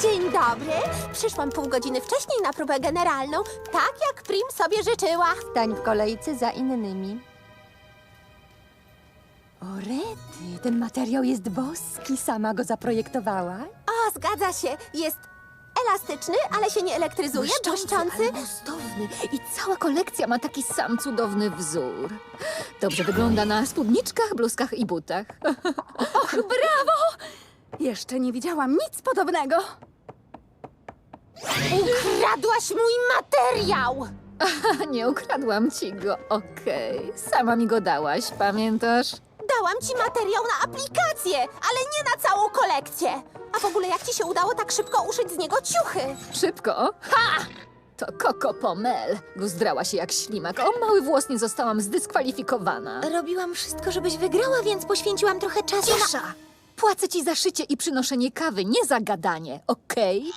Dzień dobry. Przyszłam pół godziny wcześniej na próbę generalną, tak jak Prim sobie życzyła. Stań w kolejce za innymi. O rety, ten materiał jest boski, sama go zaprojektowała. O, zgadza się. Jest elastyczny, ale się nie elektryzuje, błyszczący. ale gustowny. I cała kolekcja ma taki sam cudowny wzór. Dobrze wygląda na spódniczkach, bluzkach i butach. Och, brawo! Jeszcze nie widziałam nic podobnego. Ukradłaś mój materiał! Nie ukradłam ci go, okej. Sama mi go dałaś, pamiętasz? Dałam ci materiał na aplikację, ale nie na całą kolekcję. A w ogóle jak ci się udało tak szybko uszyć z niego ciuchy? Szybko? Ha! To Coco Pomel. Guzdrała się jak ślimak. O mały włos nie zostałam zdyskwalifikowana. Robiłam wszystko, żebyś wygrała, więc poświęciłam trochę czasu na... Płacę ci za szycie i przynoszenie kawy, nie za gadanie, okej?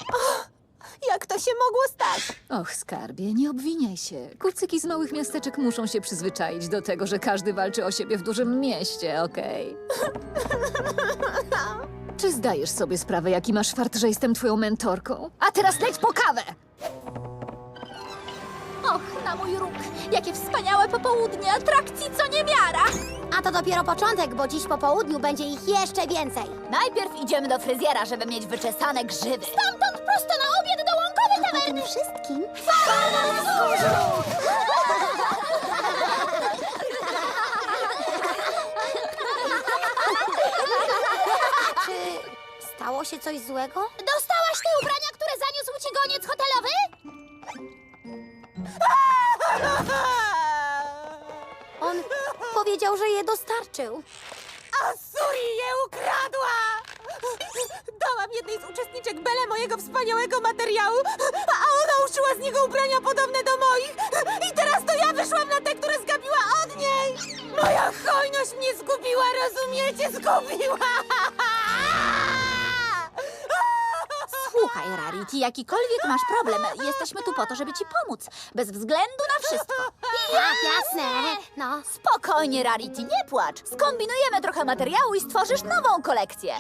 Jak to się mogło stać? Och, skarbie, nie obwiniaj się. Kucyki z małych miasteczek muszą się przyzwyczaić do tego, że każdy walczy o siebie w dużym mieście, okej? Czy zdajesz sobie sprawę, jaki masz fart, że jestem twoją mentorką? A teraz leć po kawę! Och, na mój róg! Jakie wspaniałe popołudnie atrakcji, co niemiara! A to dopiero początek, bo dziś po południu będzie ich jeszcze więcej. Najpierw idziemy do fryzjera, żeby mieć wyczesane grzywy. Stamtąd prosto na obiad do łąkowej tawerny. wszystkim Czy stało się coś złego? Dostałaś te ubrania, które zaniósł ci goniec hotelowy? On powiedział, że je dostarczył. Asuri je ukradła! Dałam jednej z uczestniczek Bele mojego wspaniałego materiału, a ona uszyła z niego ubrania podobne do moich. I teraz to ja wyszłam na te, które zgabiła od niej. Moja hojność mnie zgubiła, rozumiecie? Zgubiła! Słuchaj, Rarity, jakikolwiek masz problem, jesteśmy tu po to, żeby ci pomóc. Bez względu na wszystko. Tak, jasne. No, Spokojnie, Rarity, nie płacz. Skombinujemy trochę materiału i stworzysz nową kolekcję.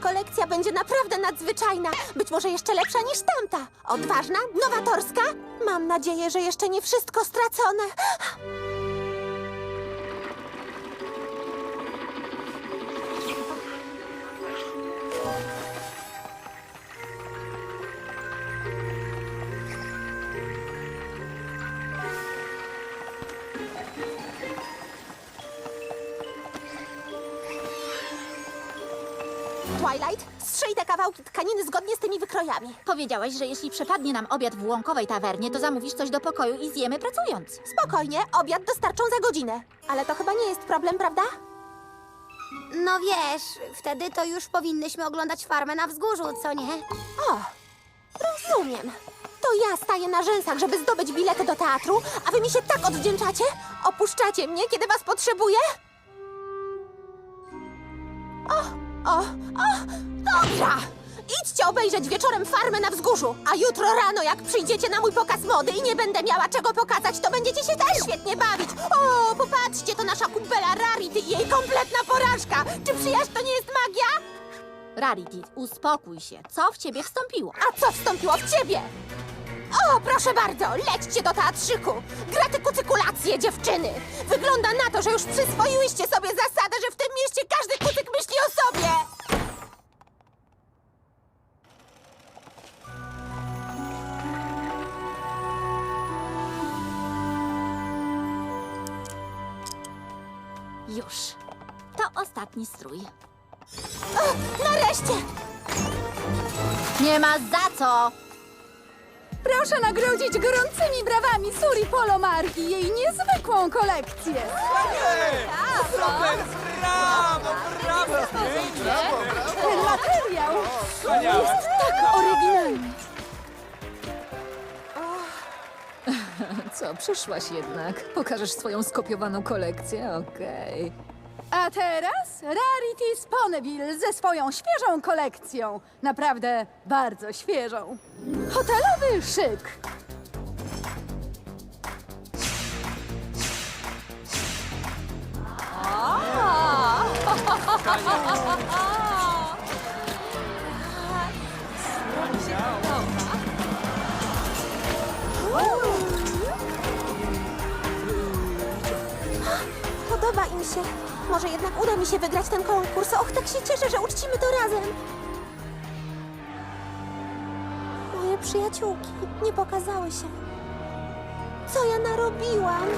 Kolekcja będzie naprawdę nadzwyczajna. Być może jeszcze lepsza niż tamta. Odważna, nowatorska. Mam nadzieję, że jeszcze nie wszystko stracone. Twilight, strzyj te kawałki tkaniny zgodnie z tymi wykrojami. Powiedziałaś, że jeśli przepadnie nam obiad w łąkowej tawernie, to zamówisz coś do pokoju i zjemy pracując. Spokojnie, obiad dostarczą za godzinę. Ale to chyba nie jest problem, prawda? no wiesz, wtedy to już powinnyśmy oglądać farmę na wzgórzu, co nie? O, rozumiem. To ja staję na rzęsach, żeby zdobyć bilety do teatru, a wy mi się tak odwdzięczacie? Opuszczacie mnie, kiedy was potrzebuję? O, o, o, dobra! Idźcie obejrzeć wieczorem farmę na wzgórzu, a jutro rano, jak przyjdziecie na mój pokaz mody i nie będę miała czego pokazać, to będziecie się też świetnie bawić. O, popatrzcie, to nasza kumpela Rarity i jej kompletna porażka. Czy przyjaźń to nie jest magia? Rarity, uspokój się. Co w ciebie wstąpiło? A co wstąpiło w ciebie? O, proszę bardzo, lećcie do teatrzyku. Gratykucykulacje, dziewczyny. Wygląda na to, że już przyswoiłyście sobie zasadę, że Już. To ostatni strój. Nareszcie! Nie ma za co! Proszę nagrodzić gorącymi brawami Suri Polomar i jej niezwykłą kolekcję. Ten materiał jest tak oryginalny. Co, przyszłaś jednak. Pokażesz swoją skopiowaną kolekcję, okej. A teraz Rarity Sponeville ze swoją świeżą kolekcją. Naprawdę bardzo świeżą. Hotelowy szyk. im się. Może jednak uda mi się wygrać ten konkurs. Och, tak się cieszę, że uczcimy to razem. Moje przyjaciółki nie pokazały się. Co ja narobiłam?